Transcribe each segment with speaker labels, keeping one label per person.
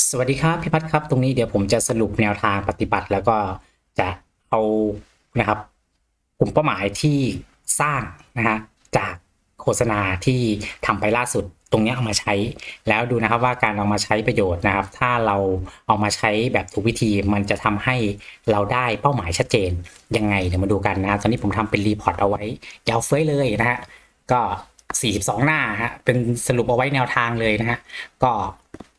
Speaker 1: สวัสดีครับพี่พัฒครับ ตรงนี้เดี๋ยวผมจะสรุปแนวทางปฏิบัติ แล้วก็จะเอานะครับกลุ่มเป้าหมายที่สร้างนะฮะจากโฆษณาที่ทำไปล่าสุดตรงนี้เอามาใช้ แล้วดูนะครับว่าการเอามาใช้ประโยชน์นะครับ ถ้าเราเอามาใช้แบบถูกวิธีมันจะทำให้เราได้เป้าหมายชัดเจนยังไงเดี๋ยวมาดูกันนะตอนนี้ผมทำเป็นรีพอร์ตเอาไว้ยาวเฟ้ยเลยนะฮะก็ 42 หน้าฮะเป็นสรุปเอาไว้แนวทางเลยนะฮะก็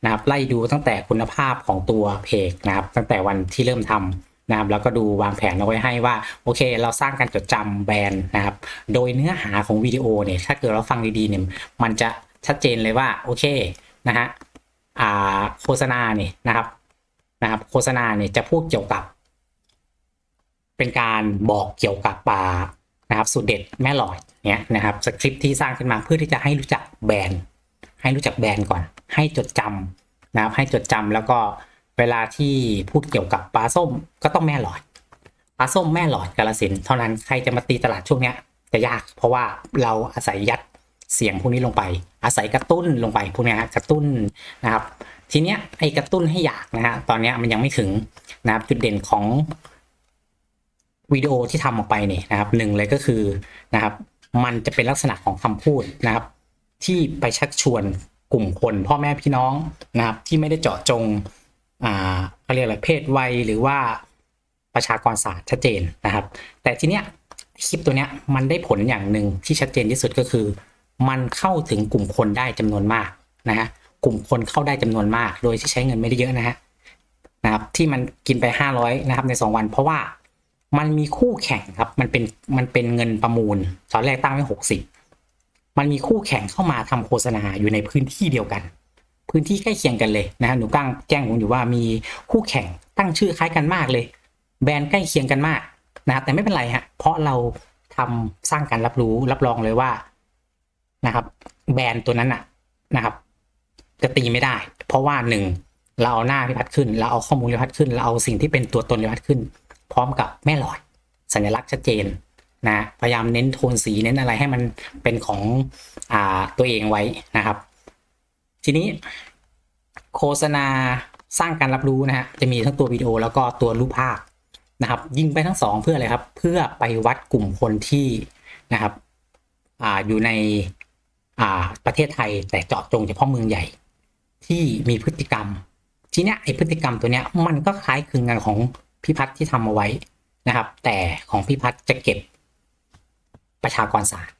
Speaker 1: นะครับไล่ดูตั้งแต่คุณภาพของตัวเพจนะครับตั้งแต่วันที่เริ่มทำนะครับแล้วก็ดูวางแผนเอาไว้ให้ว่าโอเค เราสร้างการจดจำแบรนด์นะครับโดยเนื้อหาของวิดีโอเนี่ยถ้าเกิดเราฟังดีๆเนี่ยมันจะชัดเจนเลยว่าโอเคนะฮะอ่าโฆษณาเนี่ยนะครับนะครับโฆษณาเนี่ยจะพูดเกี่ยวกับ เป็นการบอกเกี่ยวกับป่านะครับสูตรเด็ดแม่หลอดเนี่ยนะครับสคริปที่สร้างขึ้นมาเพื่อที่จะให้รู้จักแบรนด์ ให้รู้จักแบรนด์ก่อน ให้จดจำนะครับ ให้จดจำแล้วก็เวลาที่พูดเกี่ยวกับปลาส้มก็ต้องแม่หลอดปลาส้มแม่หลอดกาลสินเท่านั้นใครจะมาตีตลาดช่วงเนี้ยจะยาก เพราะว่าเราอาศัยยัดเสียงพวกนี้ลงไป อาศัยกระตุ้นลงไปพวกนี้ฮะกระตุ้นนะครับ ทีเนี้ยไอ้กระตุ้นให้อยากนะฮะตอนเนี้ยมันยังไม่ถึงนะครับจุดเด่นของวิดีโอที่ทำออกไปเนี่ยนะครับหนึ่งเลยก็คือนะครับ มันจะเป็นลักษณะของคำพูดนะครับ ที่ไปชักชวนกลุ่มคนพ่อแม่พี่น้องนะครับ ที่ไม่ได้เจาะจงอ่าเขาเรียกอะไรเพศวัยหรือว่าประชากรศาสตร์ชัดเจนนะครับ แต่ทีเนี้ยคลิปตัวเนี้ยมันได้ผลอย่างหนึ่งที่ชัดเจนที่สุดก็คือ มันเข้าถึงกลุ่มคนได้จำนวนมากนะฮะกลุ่มคนเข้าได้จำนวนมาก โดยที่ใช้เงินไม่ได้เยอะนะฮะนะครับ ที่มันกินไป 500นะครับใน 2 วัน เพราะว่ามันมีคู่แข่งครับ มันเป็นมันเป็นเงินประมูล ตอนแรกตั้งไว้หกสิบ มันมีคู่แข่งเข้ามาทำโฆษณาอยู่ในพื้นที่เดียวกัน พื้นที่ใกล้เคียงกันเลยนะฮะหนูกั้งแจ้งผมอยู่ว่ามีคู่แข่งตั้งชื่อคล้ายกันมากเลย แบรนด์ใกล้เคียงกันมากนะครับแต่ไม่เป็นไรฮะเพราะเราทำสร้างการรับรู้รับรองเลยว่านะครับ แบรนด์ตัวนั้นอะนะครับจะตีไม่ได้ เพราะว่าหนึ่งเราเอาหน้าพิพัฒน์ขึ้น เราเอาข้อมูลพิพัฒน์ขึ้น เราเอาสิ่งที่เป็นตัวตนพิพัฒน์ขึ้น พร้อมกับแม่หลอด สัญลักษณ์ชัดเจน นะพยายามเน้นโทนสีเน้นอะไรให้มันเป็นของอ่าตัวเองไว้นะครับ ทีนี้โฆษณาสร้างการรับรู้นะฮะจะมีทั้งตัววิดีโอแล้วก็ตัวรูปภาพนะครับ ยิงไปทั้งสองเพื่ออะไรครับ เพื่อไปวัดกลุ่มคนที่นะครับออยู่ในประเทศไทยแต่เจาะจงเฉพาะเมืองใหญ่ ที่มีพฤติกรรม ทีเนี้ยไอพฤติกรรมตัวเนี้ยมันก็คล้ายคลึงกันของพี่พัฒน์ที่ทำเอาไว้นะครับ แต่ของพี่พัฒน์จะเก็บ ประชากรศาสตร์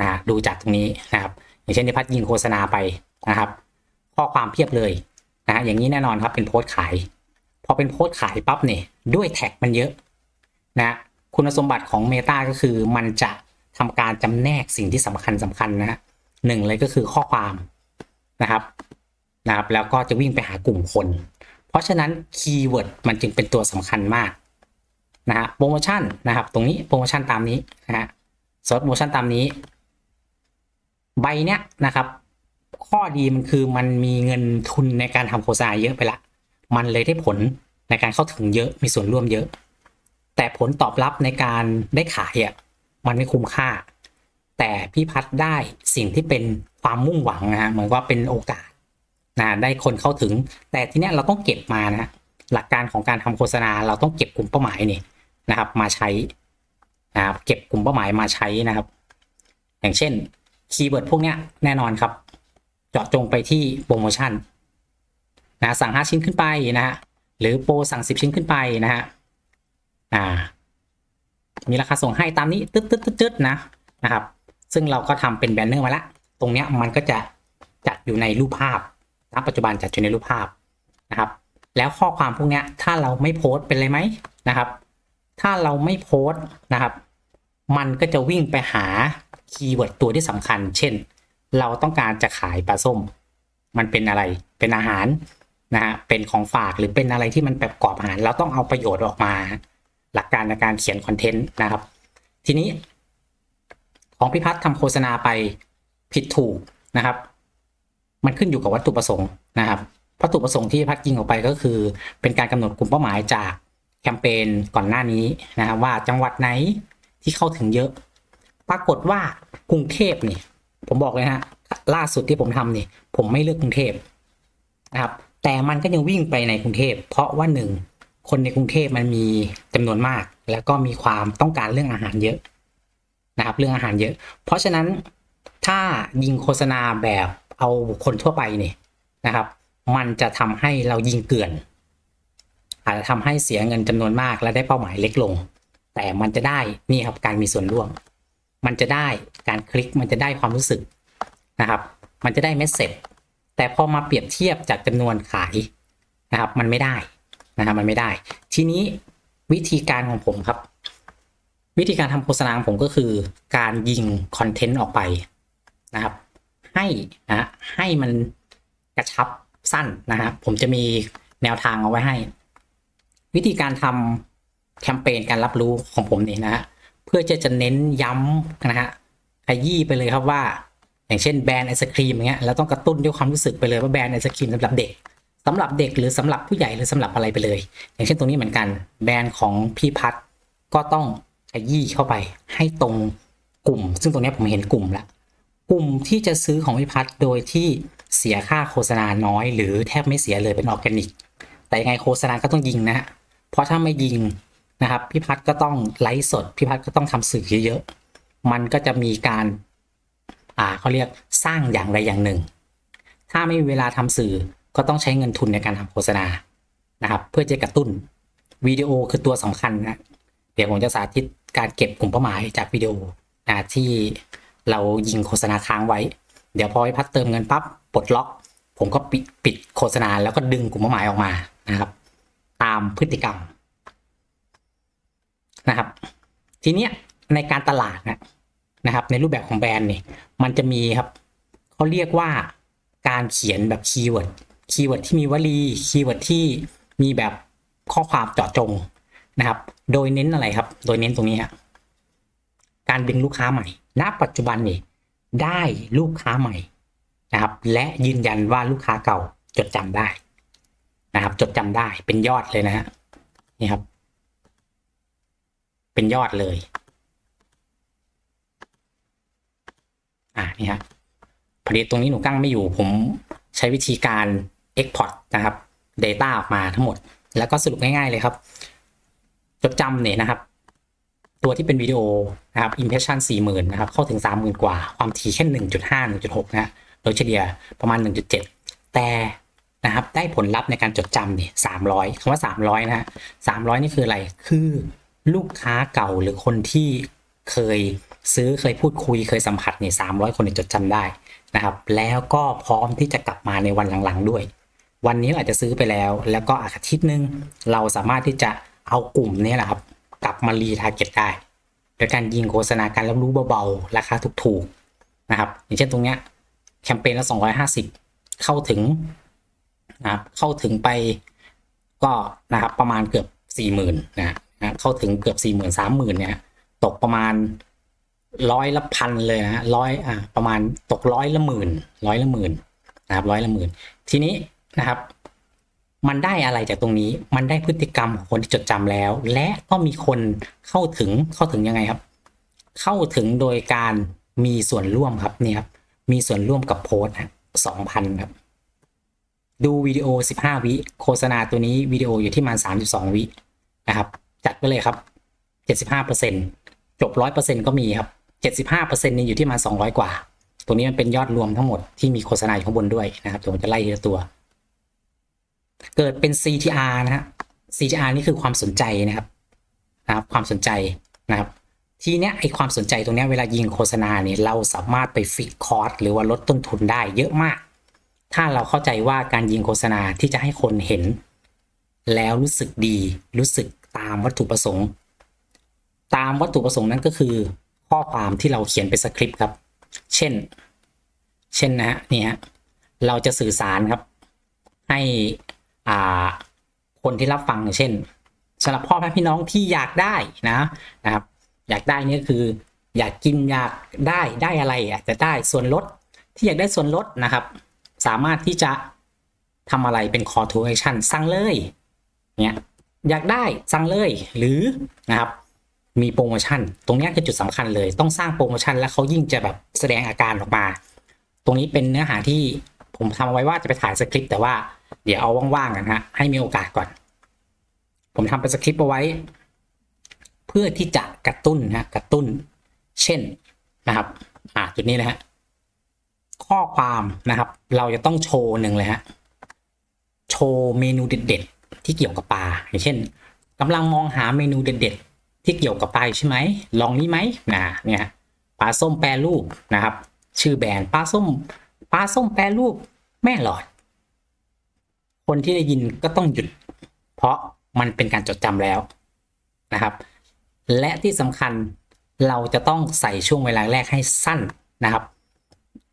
Speaker 1: นะฮะดูจากตรงนี้นะครับ อย่างเช่นพี่พัฒยิงโฆษณาไปนะครับ ข้อความเพียบเลยนะฮะอย่างนี้แน่นอนครับเป็นโพสต์ขาย พอเป็นโพสต์ขายปั๊บเนี่ยด้วยแท็กมันเยอะนะคุณสมบัติของ Meta ก็คือมันจะทำการจำแนกสิ่งที่สำคัญสำคัญนะฮะหนึ่งเลยก็คือข้อความนะครับนะครับ แล้วก็จะวิ่งไปหากลุ่มคน เพราะฉะนั้นคีย์เวิร์ดมันจึงเป็นตัวสำคัญมากนะฮะโปรโมชั่นนะครับ ตรงนี้โปรโมชั่นตามนี้นะฮะ สดโปรโมชั่นตามนี้ ใบเนี้ยนะครับ ข้อดีมันคือมันมีเงินทุนในการทำโฆษณาเยอะไปละ มันเลยได้ผลในการเข้าถึงเยอะมีส่วนร่วมเยอะ แต่ผลตอบรับในการได้ขายอะมันไม่คุ้มค่า แต่พี่พัดได้สิ่งที่เป็นความมุ่งหวังนะฮะเหมือนว่าเป็นโอกาสนะได้คนเข้าถึง แต่ทีเนี้ยเราต้องเก็บมานะฮะหลักการของการทำโฆษณาเราต้องเก็บกลุ่มเป้าหมายนี่นะครับ มาใช้ นะครับเก็บกลุ่มเป้าหมายมาใช้นะครับ อย่างเช่นคีย์เวิร์ดพวกเนี้ยแน่นอนครับ เจาะจงไปที่โปรโมชั่นนะสั่ง 5 ชิ้นขึ้นไปนะฮะหรือโปรสั่ง 10 ชิ้นขึ้นไปนะฮะอ่า มีราคาส่งให้ตามนี้ตึ๊ดตึ๊ดตึ๊ดตึ๊ดนะนะครับ ซึ่งเราก็ทำเป็นแบนเนอร์มาละตรงเนี้ยมันก็จะจัดอยู่ในรูปภาพณปัจจุบันจัดอยู่ในรูปภาพนะครับ แล้วข้อความพวกเนี้ยถ้าเราไม่โพสต์เป็นไรไหมนะครับ ถ้าเราไม่โพสต์นะครับ มันก็จะวิ่งไปหาคีย์เวิร์ดตัวที่สำคัญ เช่น เราต้องการจะขายปลาส้ม มันเป็นอะไร เป็นอาหารนะฮะ เป็นของฝากหรือเป็นอะไรที่มันประกอบอาหาร เราต้องเอาประโยชน์ออกมา หลักการในการเขียนคอนเทนต์นะครับ ทีนี้ ของพิพัฒน์ทำโฆษณาไปผิดถูกนะครับ มันขึ้นอยู่กับวัตถุประสงค์นะครับวัตถุประสงค์ที่พิพัฒน์ยิงออกไปก็คือ เป็นการกำหนดกลุ่มเป้าหมายจากแคมเปญก่อนหน้านี้นะครับว่าจังหวัดไหน ที่เข้าถึงเยอะ ปรากฏว่ากรุงเทพนี่ผมบอกเลยฮะล่าสุดที่ผมทำนี่ผมไม่เลือกกรุงเทพนะครับ แต่มันก็ยังวิ่งไปในกรุงเทพเพราะว่าหนึ่งคนในกรุงเทพมันมีจำนวนมาก แล้วก็มีความต้องการเรื่องอาหารเยอะนะครับ เรื่องอาหารเยอะ เพราะฉะนั้นถ้ายิงโฆษณาแบบเอาคนทั่วไปนี่นะครับ มันจะทำให้เรายิงเกลื่อน อาจจะทำให้เสียเงินจำนวนมากและได้เป้าหมายเล็กลง แต่มันจะได้นี่ครับการมีส่วนร่วม มันจะได้การคลิกมันจะได้ความรู้สึกนะครับ มันจะได้เมสเซจแต่พอมาเปรียบเทียบจากจำนวนขายนะครับ มันไม่ได้นะครับมันไม่ได้ ทีนี้วิธีการของผมครับ วิธีการทำโฆษณาของผมก็คือการยิงคอนเทนต์ออกไปนะครับ ให้นะให้มันกระชับสั้นนะครับผมจะมีแนวทางเอาไว้ให้ วิธีการทำ แคมเปญการรับรู้ของผมนี่นะฮะเพื่อจะจะเน้นย้ำนะฮะขยี้ไปเลยครับว่า อย่างเช่นแบรนด์ไอศครีมอย่างเงี้ยเราต้องกระตุ้นด้วยความรู้สึกไปเลยว่าแบรนด์ไอศครีมสำหรับเด็กสำหรับเด็กหรือสำหรับผู้ใหญ่หรือสำหรับอะไรไปเลย อย่างเช่นตรงนี้เหมือนกันแบรนด์ของพี่พัดก็ต้องขยี้เข้าไปให้ตรงกลุ่ม ซึ่งตรงนี้ผมเห็นกลุ่มละกลุ่มที่จะซื้อของพี่พัดโดยที่เสียค่าโฆษณาน้อย หรือแทบไม่เสียเลยเป็นออร์แกนิก แต่ยังไงโฆษณาก็ต้องยิงนะฮะเพราะถ้าไม่ยิง นะครับพี่พัดก็ต้องไลฟ์สดพี่พัดก็ต้องทำสื่อเยอะๆมันก็จะมีการอ่าเขาเรียกสร้างอย่างใดอย่างหนึ่ง ถ้าไม่มีเวลาทำสื่อก็ต้องใช้เงินทุนในการทำโฆษณานะครับ เพื่อจะกระตุ้นวิดีโอคือตัวสำคัญนะเดี๋ยวผมจะสาธิตการเก็บกลุ่มเป้าหมายจากวิดีโออ่าที่เรายิงโฆษณาค้างไว้ เดี๋ยวพอให้พัดเติมเงินปั๊บปลดล็อก ผมก็ปิดปิดโฆษณาแล้วก็ดึงกลุ่มเป้าหมายออกมานะครับ ตามพฤติกรรม นะครับ ทีเนี้ยในการตลาดนะนะครับ ในรูปแบบของแบรนด์นี่มันจะมีครับเขาเรียกว่าการเขียนแบบคีย์เวิร์ดคีย์เวิร์ดที่มีวลีคีย์เวิร์ดที่มีแบบข้อความเจาะจงนะครับ โดยเน้นอะไรครับ โดยเน้นตรงนี้ฮะการดึงลูกค้าใหม่ ณ ปัจจุบันนี่ได้ลูกค้าใหม่นะครับ และยืนยันว่าลูกค้าเก่าจดจำได้นะครับ จดจำได้เป็นยอดเลยนะฮะนี่ครับ เป็นยอดเลย อ่านี่ฮะพอดีตรงนี้หนูกั้งไม่อยู่ ผมใช้วิธีการ Export นะครับ Data ออกมาทั้งหมด แล้วก็สรุปง่ายๆเลยครับ จดจำเนี่ยนะครับ ตัวที่เป็นวิดีโอนะครับ impression 40,000นะครับ เข้าถึง 30,000 กว่า ความถี่แค่1.5 1.6 นะฮะโดยเฉลี่ยประมาณ 1.7 แต่นะครับ ได้ผลลัพธ์ในการจดจำเนี่ย300คำว่า 300 นะฮะ300 นี่คืออะไร คือ ลูกค้าเก่าหรือคนที่เคยซื้อเคยพูดคุยเคยสัมผัสเนี่ย300คนเนี่ยจดจำได้นะครับ แล้วก็พร้อมที่จะกลับมาในวันหลังๆด้วย วันนี้อาจจะซื้อไปแล้ว แล้วก็อาทิตย์หนึงเราสามารถที่จะเอากลุ่มนี้แหละครับ กลับมารีทาร์เก็ตได้โดยการยิงโฆษณาการรับรู้เบาๆ ราคาถูกๆนะครับ อย่างเช่นตรงเนี้ยแคมเปญละ250เข้าถึงนะครับเข้าถึงไปก็นะครับประมาณเกือบ40,000นะ นะเข้าถึงเกือบ40,000 30,000เนี่ยตกประมาณร้อยละพันเลยนะร้อยอ่าประมาณตกร้อยละหมื่นร้อยละหมื่นนะครับร้อยละหมื่นทีนี้นะครับ มันได้อะไรจากตรงนี้ มันได้พฤติกรรมของคนที่จดจำแล้ว และก็มีคนเข้าถึงเข้าถึงยังไงครับ เข้าถึงโดยการมีส่วนร่วมครับเนี่ยครับมีส่วนร่วมกับโพสต์สองพันครับดูวิดีโอ 15 วิโฆษณาตัวนี้วิดีโออยู่ที่ประมาณ32 วินะครับ ไปเลยครับ75%จบ100%ก็มีครับ75%นี่อยู่ที่มา200กว่าตัวนี้มันเป็นยอดรวมทั้งหมดที่มีโฆษณาอยู่ข้างบนด้วยนะครับเดี๋ยวผมจะไล่ทีละตัว เกิดเป็น CTR นะฮะ CTR นี่คือความสนใจนะครับนะครับ ความสนใจนะครับทีเนี้ยไอความสนใจตรงเนี้ยเวลายิงโฆษณาเนี่ยเราสามารถไปฟิกคอร์สหรือว่าลดต้นทุนได้เยอะมาก ถ้าเราเข้าใจว่าการยิงโฆษณาที่จะให้คนเห็น แล้วรู้สึกดีรู้สึก ตามวัตถุประสงค์ ตามวัตถุประสงค์นั้นก็คือ ข้อความที่เราเขียนเป็นสคริปต์ครับ เช่น เช่นนะฮะนี่ฮะเราจะสื่อสารครับ ให้อ่าคนที่รับฟังเช่นสำหรับพ่อแม่พี่น้องที่อยากได้นะนะครับ อยากได้นี่คือ อยากกินอยากได้ได้อะไรอาจจะได้ส่วนลดที่อยากได้ส่วนลดนะครับ สามารถที่จะทำอะไรเป็น call to action สั่งเลยเนี่ย อยากได้สั่งเลย หรือนะครับมีโปรโมชั่น ตรงนี้คือจุดสำคัญเลย ต้องสร้างโปรโมชั่นแล้วเขายิ่งจะแบบแสดงอาการออกมา ตรงนี้เป็นเนื้อหาที่ผมทำเอาไว้ว่าจะไปถ่ายสคริปต์แต่ว่าเดี๋ยวเอาว่างๆกันฮะให้มีโอกาสก่อน ผมทำเป็นสคริปต์เอาไว้ เพื่อที่จะกระตุ้นนะกระตุ้น เช่นนะครับ อ่าจุดนี้เลยฮะข้อความนะครับ เราจะต้องโชว์หนึ่งเลยฮะโชว์เมนูเด็ดๆ ที่เกี่ยวกับปลาอย่างเช่นกำลังมองหาเมนูเด็ดๆ ที่เกี่ยวกับปลาใช่ไหมลองนี้ไหมนะเนี่ยปลาส้มแปรรูปนะครับ ชื่อแบรนด์ปลาส้มปลาส้มแปรรูปแม่หลอด คนที่ได้ยินก็ต้องหยุด เพราะมันเป็นการจดจำแล้วนะครับ และที่สำคัญเราจะต้องใส่ช่วงเวลาแรกให้สั้นนะครับ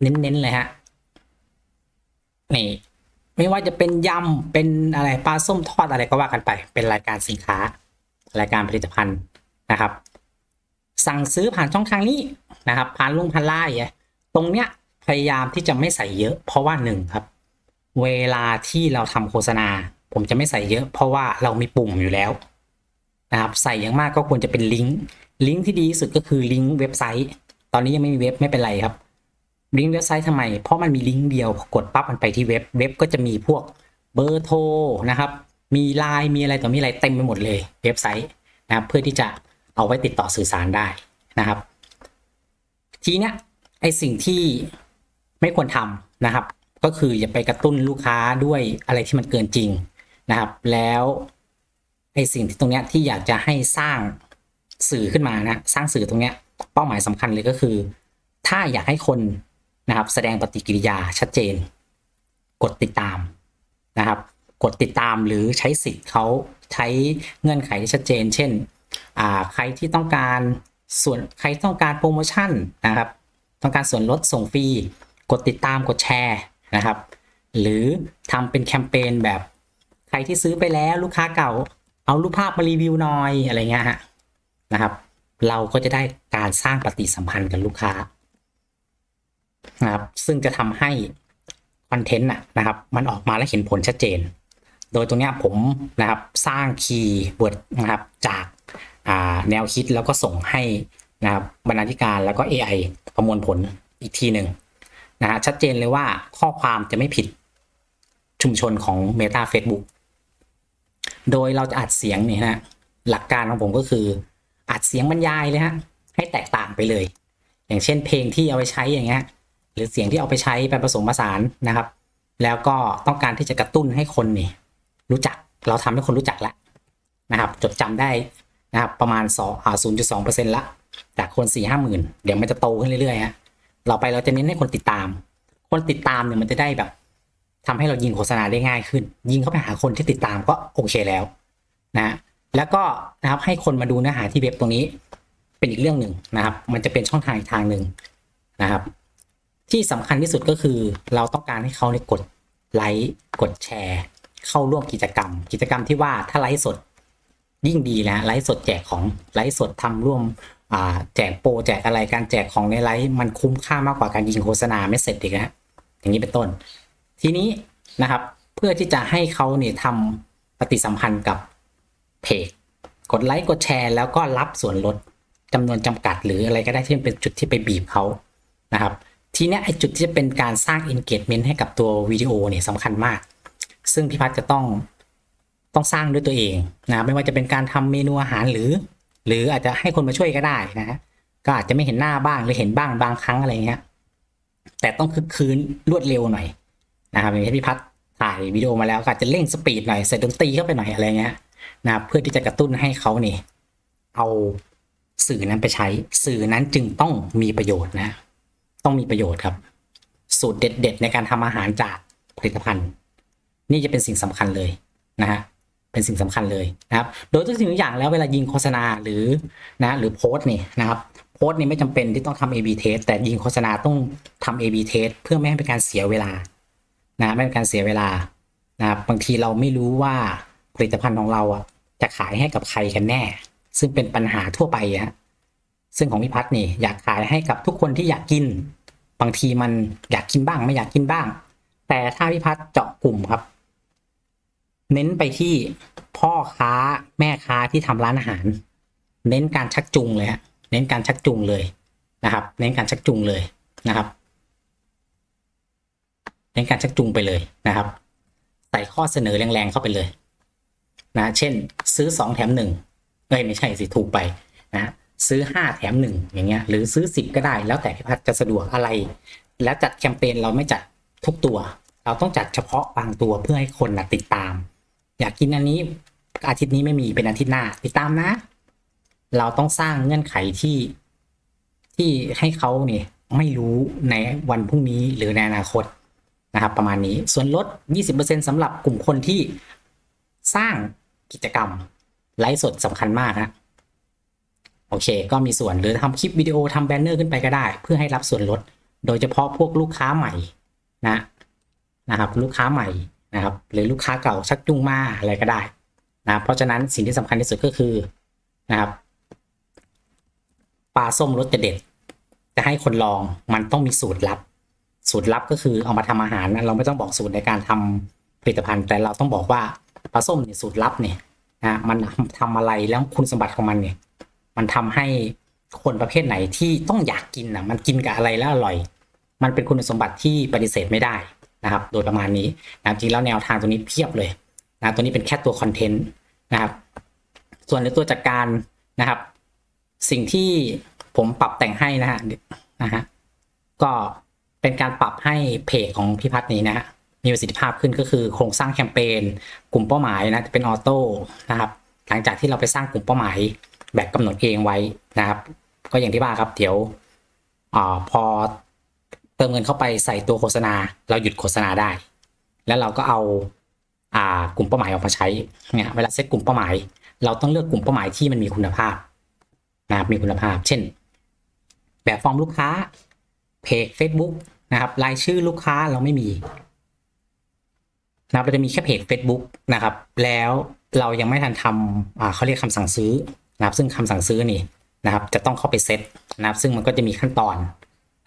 Speaker 1: เน้นๆเลยฮะนี่ ไม่ว่าจะเป็นยำเป็นอะไรปลาส้มทอดอะไรก็ว่ากันไป เป็นรายการสินค้า รายการผลิตภัณฑ์นะครับ สั่งซื้อผ่านช่องทางนี้นะครับผ่านลุงพันไล่ตรงเนี้ยพยายามที่จะไม่ใส่เยอะ เพราะว่าหนึ่งครับ เวลาที่เราทำโฆษณา ผมจะไม่ใส่เยอะ เพราะว่าเรามีปุ่มอยู่แล้วนะครับใส่อย่างมากก็ควรจะเป็นลิงก์ลิงก์ที่ดีที่สุดก็คือลิงก์เว็บไซต์ ตอนนี้ยังไม่มีเว็บไม่เป็นไรครับ ลิงก์เว็บไซต์ทำไม เพราะมันมีลิงก์เดียวกดปั๊บมันไปที่เว็บเว็บก็จะมีพวกเบอร์โทรนะครับ มีไลน์มีอะไรต่อมีอะไรเต็มไปหมดเลยเว็บไซต์นะครับเพื่อที่จะเอาไว้ติดต่อสื่อสารได้นะครับ ทีเนี้ยไอสิ่งที่ไม่ควรทำนะครับ ก็คืออย่าไปกระตุ้นลูกค้าด้วยอะไรที่มันเกินจริงนะครับ แล้วไอสิ่งที่ตรงเนี้ยที่อยากจะให้สร้างสื่อขึ้นมานะสร้างสื่อตรงเนี้ยเป้าหมายสำคัญเลยก็คือ ถ้าอยากให้คน นะครับ แสดงปฏิกิริยาชัดเจน กดติดตามนะครับ กดติดตามหรือใช้สิทธิ์เขาใช้เงื่อนไขที่ชัดเจน เช่นใครที่ต้องการส่วนใครต้องการโปรโมชั่นนะครับ ต้องการส่วนลดส่งฟรีกดติดตามกดแชร์นะครับ หรือทำเป็นแคมเปญแบบใครที่ซื้อไปแล้วลูกค้าเก่า เอารูปภาพมารีวิวหน่อยอะไรเงี้ยฮะนะครับ เราก็จะได้การสร้างปฏิสัมพันธ์กับลูกค้า นะครับ ซึ่งจะทำให้คอนเทนต์นะครับ มันออกมาและเห็นผลชัดเจน โดยตรงนี้ผมนะครับสร้างคีย์เวิร์ดนะครับจากแนวคิดแล้วก็ส่งให้นะครับบรรณาธิการแล้วก็ AI ประมวลผลอีกทีหนึ่งนะฮะชัดเจนเลยว่าข้อความจะไม่ผิดชุมชนของ Meta Facebook โดยเราจะอัดเสียงเนี่ยฮะหลักการของผมก็คือ อัดเสียงบรรยายเลยฮะให้แตกต่างไปเลย อย่างเช่นเพลงที่เอาไปใช้อย่างเงี้ย หรือเสียงที่เอาไปใช้ไปผสมผสานนะครับ แล้วก็ต้องการที่จะกระตุ้นให้คนนี่รู้จักเราทำให้คนรู้จักแล้วนะครับ จดจำได้นะครับประมาณ2อ่า0.2%ละจากคน4 5หมื่นเดี๋ยวมันจะโตขึ้นเรื่อยๆฮะเราไปเราจะเน้นให้คนติดตาม คนติดตามเนี่ยมันจะได้แบบทำให้เรายิงโฆษณาได้ง่ายขึ้น ยิงเข้าไปหาคนที่ติดตามก็โอเคแล้วนะแล้วก็นะครับให้คนมาดูเนื้อหาที่เว็บตรงนี้ เป็นอีกเรื่องหนึ่งนะครับ มันจะเป็นช่องทางอีกทางหนึ่งนะครับ ที่สำคัญที่สุดก็คือ เราต้องการให้เขาเนี่ยกดไลค์กดแชร์ เข้าร่วมกิจกรรม กิจกรรมที่ว่าถ้าไลฟ์สดยิ่งดีนะไลฟ์สดแจกของไลฟ์สดทำร่วมแจกโปรแจกอะไรการแจกของในไลฟ์มันคุ้มค่ามากกว่าการยิงโฆษณาไม่เสร็จอีกนะอย่างนี้เป็นต้น ทีนี้นะครับเพื่อที่จะให้เขาเนี่ยทำปฏิสัมพันธ์กับเพจกดไลค์กดแชร์ แล้วก็รับส่วนลดจำนวนจำกัดหรืออะไรก็ได้ที่เป็นจุดที่ไปบีบเขานะครับ ทีเนี้ยไอจุดที่จะเป็นการสร้าง engagement ให้กับตัววิดีโอเนี่ยสำคัญมาก ซึ่งพี่พัฒน์จะต้องต้องสร้างด้วยตัวเองนะไม่ว่าจะเป็นการทำเมนูอาหารหรือ หรืออาจจะให้คนมาช่วยก็ได้นะฮะก็อาจจะไม่เห็นหน้าบ้างหรือเห็นบ้างบางครั้งอะไรเงี้ยแต่ต้องคึกคืนรวดเร็วหน่อยนะครับอย่างที่พี่พัฒน์ถ่ายวิดีโอมาแล้วก็อาจจะเร่งสปีดหน่อยใส่ดนตรีเข้าไปหน่อยอะไรเงี้ยนะเพื่อที่จะกระตุ้นให้เขาเนี่ยเอาสื่อนั้นไปใช้ สื่อนั้นจึงต้องมีประโยชน์นะ ต้องมีประโยชน์ครับ สูตรเด็ด ๆ ในการทำอาหารจากผลิตภัณฑ์ นี่จะเป็นสิ่งสำคัญเลยนะฮะเป็นสิ่งสำคัญเลยนะครับ โดยทุกสิ่งทุกอย่างแล้วเวลายิงโฆษณาหรือนะหรือโพสต์นี่นะครับโพสต์นี่ไม่จำเป็นที่ต้องทำ A/B test แต่ยิงโฆษณาต้องทำ A/B test เพื่อไม่ให้เป็นการเสียเวลานะไม่เป็นการเสียเวลานะครับบางทีเราไม่รู้ว่าผลิตภัณฑ์ของเราอะจะขายให้กับใครกันแน่ ซึ่งเป็นปัญหาทั่วไปฮะ ซึ่งของพี่พัฒน์นี่อยากขายให้กับทุกคนที่อยากกิน บางทีมันอยากกินบ้างไม่อยากกินบ้าง แต่ถ้าพี่พัฒน์เจาะกลุ่มครับ เน้นไปที่พ่อค้าแม่ค้าที่ทำร้านอาหาร เน้นการชักจูงเลยฮะเน้นการชักจูงเลยนะครับ เน้นการชักจูงเลยนะครับเน้นการชักจูงไปเลยนะครับ ใส่ข้อเสนอแรงๆเข้าไปเลย นะ เช่น ซื้อ2แถม1เอ้ยไม่ใช่สิถูกไปนะ ซื้อ 5 แถม 1 อย่างเงี้ยหรือซื้อ 10 ก็ได้ แล้วแต่พี่พัดจะสะดวกอะไร แล้วจัดแคมเปญเราไม่จัดทุกตัว เราต้องจัดเฉพาะบางตัวเพื่อให้คนนะติดตาม อยากกินอันนี้อาทิตย์นี้ไม่มีเป็นอาทิตย์หน้าติดตามนะ เราต้องสร้างเงื่อนไขที่ที่ให้เขาเนี่ยไม่รู้ในวันพรุ่งนี้หรือในอนาคตนะครับ ประมาณนี้ส่วนลด 20%สำหรับกลุ่มคนที่สร้างกิจกรรมไลฟ์สดสำคัญมากฮะ โอเค ก็มีส่วนหรือทำคลิปวิดีโอทำแบนเนอร์ขึ้นไปก็ได้ เพื่อให้รับส่วนลด โดยเฉพาะพวกลูกค้าใหม่นะนะครับ ลูกค้าใหม่นะครับ หรือลูกค้าเก่าชักจูงมาอะไรก็ได้นะเพราะฉะนั้นสิ่งที่สำคัญที่สุดก็คือนะครับปลาส้มรสจะเด็ดจะให้คนลองมันต้องมีสูตรลับ สูตรลับก็คือเอามาทำอาหารนะเราไม่ต้องบอกสูตรในการทำผลิตภัณฑ์ แต่เราต้องบอกว่าปลาส้มเนี่ยสูตรลับเนี่ยนะมันทำอะไรแล้วคุณสมบัติของมันเนี่ย มันทำให้คนประเภทไหนที่ต้องอยากกินนะมันกินกับอะไรแล้วอร่อย มันเป็นคุณสมบัติที่ปฏิเสธไม่ได้นะครับ โดยประมาณนี้นะจริงแล้วแนวทางตัวนี้เพียบเลยนะตัวนี้เป็นแค่ตัวคอนเทนต์นะครับ ส่วนในตัวจัดการนะครับ สิ่งที่ผมปรับแต่งให้นะฮะนะฮะก็เป็นการปรับให้เพจของพี่พัฒน์นี้นะฮะมีประสิทธิภาพขึ้นก็คือโครงสร้างแคมเปญกลุ่มเป้าหมายนะเป็นออโต้นะครับหลังจากที่เราไปสร้างกลุ่มเป้าหมาย แบบกำหนดเองไว้นะครับ ก็อย่างที่ว่าครับเดี๋ยวอพอเติมเงินเข้าไปใส่ตัวโฆษณา เราหยุดโฆษณาได้ แล้วเราก็เอาอ่ากลุ่มเป้าหมายออกมาใช้เนี่ยเวลาเซตกลุ่มเป้าหมาย เราต้องเลือกกลุ่มเป้าหมายที่มันมีคุณภาพนะครับมีคุณภาพ เช่น แบบฟอร์มลูกค้าเพจ Facebook นะครับรายชื่อลูกค้าเราไม่มีนะครับเราจะมีแค่เพจ Facebook นะครับ แล้วเรายังไม่ทันทำเขาเรียกคำสั่งซื้อ นะครับซึ่งคำสั่งซื้อนี่นะครับ จะต้องเข้าไปเซตนะครับ ซึ่งมันก็จะมีขั้นตอน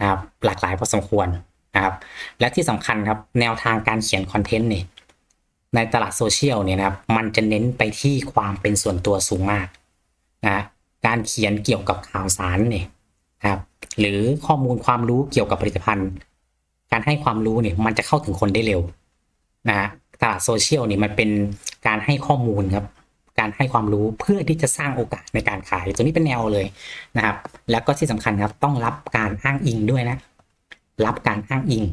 Speaker 1: นะครับหลากหลายพอสมควรนะครับ และที่สำคัญครับแนวทางการเขียนคอนเทนต์นี่ในตลาดโซเชียลเนี่ยนะครับ มันจะเน้นไปที่ความเป็นส่วนตัวสูงมากนะการเขียนเกี่ยวกับข่าวสารเนี่ยนะครับหรือข้อมูลความรู้เกี่ยวกับผลิตภัณฑ์ การให้ความรู้เนี่ยมันจะเข้าถึงคนได้เร็วนะฮะตลาดโซเชียลเนี่ยมันเป็นการให้ข้อมูลครับ การให้ความรู้เพื่อที่จะสร้างโอกาสในการขายตัวนี้เป็นแนวเลยนะครับ แล้วก็ที่สำคัญครับต้องรับการอ้างอิงด้วยนะ รับการอ้างอิง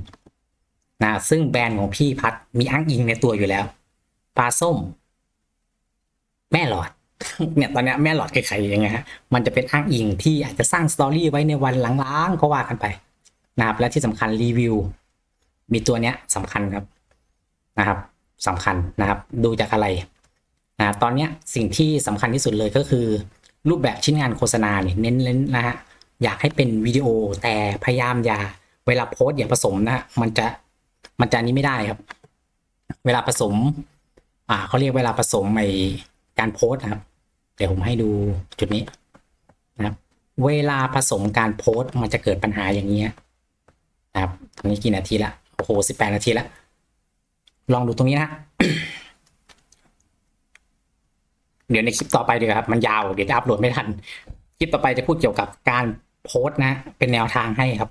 Speaker 1: นะซึ่งแบรนด์ของพี่พัดมีอ้างอิงในตัวอยู่แล้วปลาส้ม แม่หลอดเนี่ยตอนนี้แม่หลอดใครๆยังไงฮะมันจะเป็นอ้างอิงที่อาจจะสร้างสตอรี่ไว้ในวันหลังๆก็ว่ากันไปนะครับและที่สำคัญรีวิว มีตัวเนี้ยสำคัญครับนะครับสำคัญนะครับ ดูจากอะไร นะตอนนี้สิ่งที่สำคัญที่สุดเลยก็คือ รูปแบบชิ้นงานโฆษณาเนี่ยเน้นๆนะฮะอยากให้เป็นวิดีโอแต่พยายามอย่าเวลาโพสต์อย่าผสมนะฮะมันจะมันจะนี้ไม่ได้ครับ เวลาผสม อ่าเขาเรียกเวลาผสมไอการโพสต์นะครับ เดี๋ยวผมให้ดูจุดนี้นะครับ เวลาผสมการโพสต์มันจะเกิดปัญหาอย่างนี้ยนะครับตอนนี้กี่นาทีละโอ้โหสิบแปดนาทีละลองดูตรงนี้นะ เดี๋ยวในคลิปต่อไปดีกว่าครับ มันยาว เดี๋ยวจะอัปโหลดไม่ทัน คลิปต่อไปจะพูดเกี่ยวกับการโพสต์นะ เป็นแนวทางให้ครับ